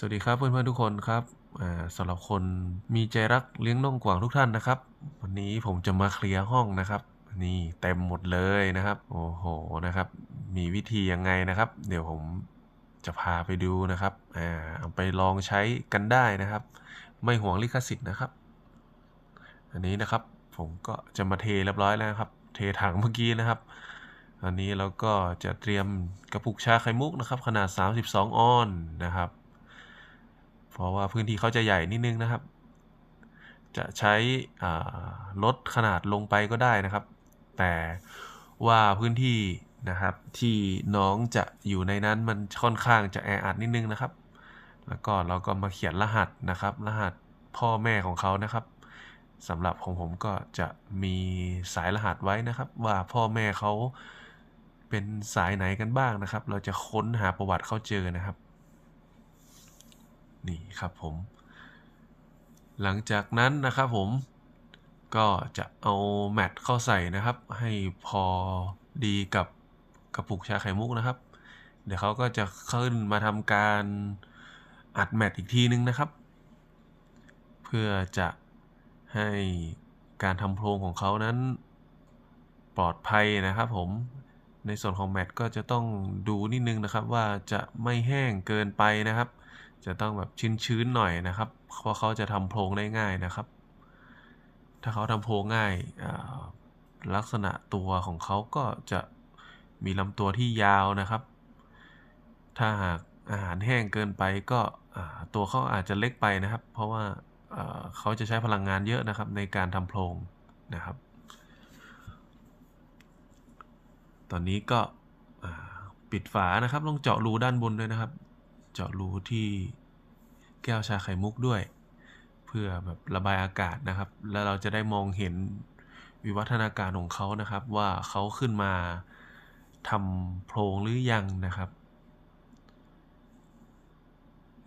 สวัสดีครับเพื่อนๆทุกคนครับสำหรับคนมีใจรักเลี้ยงน่องกวางทุกท่านนะครับ วันนี้ผมจะมาเคลียร์ห้องนะครับ นี่เต็มหมดเลยนะครับ โอ้โหนะครับ มีวิธียังไงนะครับ เดี๋ยวผมจะพาไปดูนะครับอ่าเอาไปลองใช้กันได้นะครับ ไม่ห่วงลิขสิทธิ์นะครับ อันนี้นะครับผมก็จะมาเทเรียบร้อยแล้วครับ เทถังเมื่อกี้นะครับอันนี้เราก็จะเตรียมกระปุกชาไข่มุกนะครับ ขนาด 32 ออนนะครับ เพราะว่าพื้นที่เขาจะใหญ่นิดนึงนะครับ จะใช้ลดขนาดลงไปก็ได้นะครับ แต่ว่าพื้นที่นะครับที่น้องจะอยู่ในนั้นมันค่อนข้างจะแออัดนิดนึงนะครับ แล้วก็เราก็มาเขียนรหัสนะครับ รหัสพ่อแม่ของเขานะครับสำหรับของผมก็จะมีสายรหัสไว้นะครับ ว่าพ่อแม่เขาเป็นสายไหนกันบ้างนะครับ เราจะค้นหาประวัติเขาเจอนะครับ นี่ครับผม หลังจากนั้นนะครับผมก็จะเอาแมทเข้าใส่นะครับ ให้พอดีกับกระปุกชาไข่มุกนะครับ เดี๋ยวเขาก็จะขึ้นมาทำการอัดแมทอีกทีนึงนะครับ เพื่อจะให้การทำโพรงของเขานั้นปลอดภัยนะครับผมในส่วนของแมทก็จะต้องดูนิดนึงนะครับว่าจะไม่แห้งเกินไปนะครับ จะต้องแบบชื้นๆหน่อยนะครับ เพราะเขาจะทำโพรงได้ง่ายนะครับ ถ้าเขาทำโพรงง่ายลักษณะตัวของเขาก็จะมีลำตัวที่ยาวนะครับ ถ้าหากอาหารแห้งเกินไปก็ตัวเขาอาจจะเล็กไปนะครับ เพราะว่าเขาจะใช้พลังงานเยอะนะครับ ในการทำโพรงนะครับ ตอนนี้ก็ปิดฝานะครับลองเจาะรูด้านบนด้วยนะครับ เจาะรูที่แก้วชาไข่มุกด้วย เพื่อแบบระบายอากาศนะครับ แล้วเราจะได้มองเห็นวิวัฒนาการของเขานะครับ ว่าเขาขึ้นมาทำโพรงหรือยังนะครับ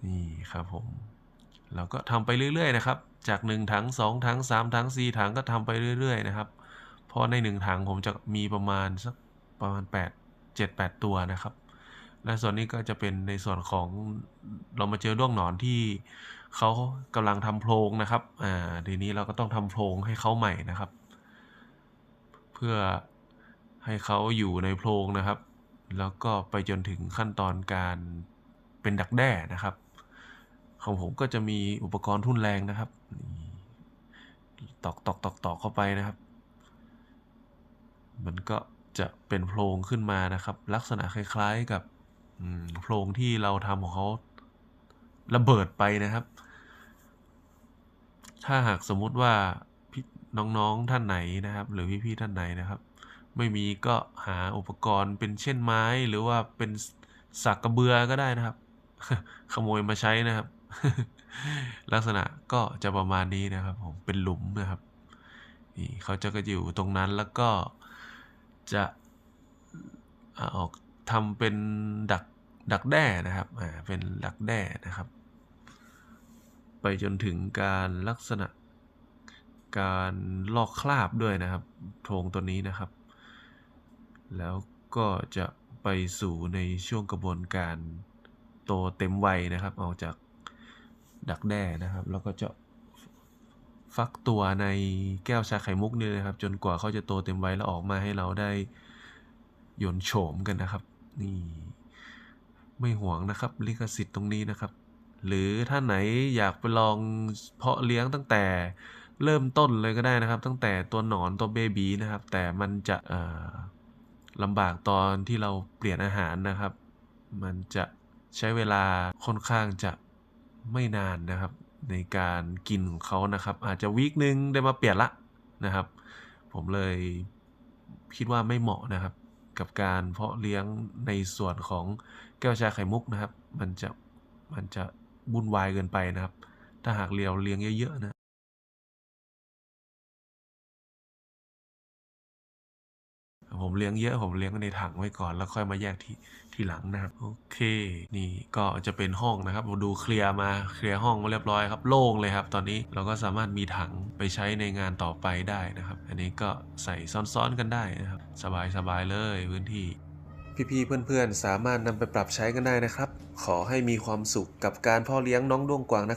นี่ครับผม เราก็ทำไปเรื่อย ๆ นะครับ จาก1ถัง2ถัง3ถัง4ถังก็ทำไปเรื่อย ๆ นะครับ เพราะใน1ถังผมจะมีประมาณสักประมาณ8 7 8 ตัวนะครับ และส่วนนี้ก็จะเป็นในส่วนของเรามาเจอด้วงหนอนที่เขากำลังทำโพรงนะครับอ่าทีนี้เราก็ต้องทำโพรงให้เขาใหม่นะครับ เพื่อให้เขาอยู่ในโพรงนะครับ แล้วก็ไปจนถึงขั้นตอนการเป็นดักแด้นะครับ ของผมก็จะมีอุปกรณ์ทุ่นแรงนะครับตอกตอกตอกตอกเข้าไปนะครับ มันก็จะเป็นโพรงขึ้นมานะครับ ลักษณะคล้ายๆกับ โพรงที่เราทำของเขาระเบิดไปนะครับ ถ้าหากสมมุติว่าพี่น้องๆท่านไหนนะครับ หรือพี่ๆท่านไหนนะครับ ไม่มีก็หาอุปกรณ์เป็นเช่นไม้ หรือว่าเป็นสักกระเบือก็ได้นะครับ ขโมยมาใช้นะครับ ลักษณะก็จะประมาณนี้นะครับ ผมเป็นหลุมนะครับนี่เขาจะก็อยู่ตรงนั้นแล้วก็จะออกทำเป็นดัก ดักแด้นะครับ อ่า เป็นดักแด้นะครับ ไปจนถึงการลักษณะการลอกคราบด้วยนะครับโพรงตัวนี้นะครับ แล้วก็จะไปสู่ในช่วงกระบวนการโตเต็มวัยนะครับออกจากดักแด้นะครับ แล้วก็จะฟักตัวในแก้วชาไข่มุกนี่นะครับ จนกว่าเขาจะโตเต็มวัยแล้วออกมาให้เราได้ยนโฉมกันนะครับ นี่ ไม่ห่วงนะครับลิขสิทธิ์ตรงนี้นะครับ หรือถ้าไหนอยากไปลองเพาะเลี้ยงตั้งแต่เริ่มต้นเลยก็ได้นะครับ ตั้งแต่ตัวหนอนตัวเบบีนะครับ แต่มันจะลำบากตอนที่เราเปลี่ยนอาหารนะครับ มันจะใช้เวลาค่อนข้างจะไม่นานนะครับ ในการกินของเขานะครับ อาจจะวีคนึงได้มาเปลี่ยนละนะครับ ผมเลยคิดว่าไม่เหมาะนะครับ กับการเพาะเลี้ยงในส่วนของแก้วชาไข่มุกนะครับ มันจะมันจะวุ่นวายเกินไปนะครับ ถ้าหากเลี้ยวเลี้ยงเยอะๆนะ ผมเลี้ยงเยอะผมเลี้ยงในถังไว้ก่อน แล้วค่อยมาแยกที่ทีหลังนะครับโอเค นี่ก็จะเป็นห้องนะครับผมดูเคลียร์มาเคลียร์ห้องมาเรียบร้อยครับโล่งเลยครับ ตอนนี้เราก็สามารถมีถังไปใช้ในงานต่อไปได้นะครับ อันนี้ก็ใส่ซ้อนๆกันได้นะครับ สบายๆเลยพื้นที่พี่ๆเพื่อนๆ สามารถนำไปปรับใช้กันได้นะครับ ขอให้มีความสุขกับการพ่อเลี้ยงน้องด้วงกวางนะครับ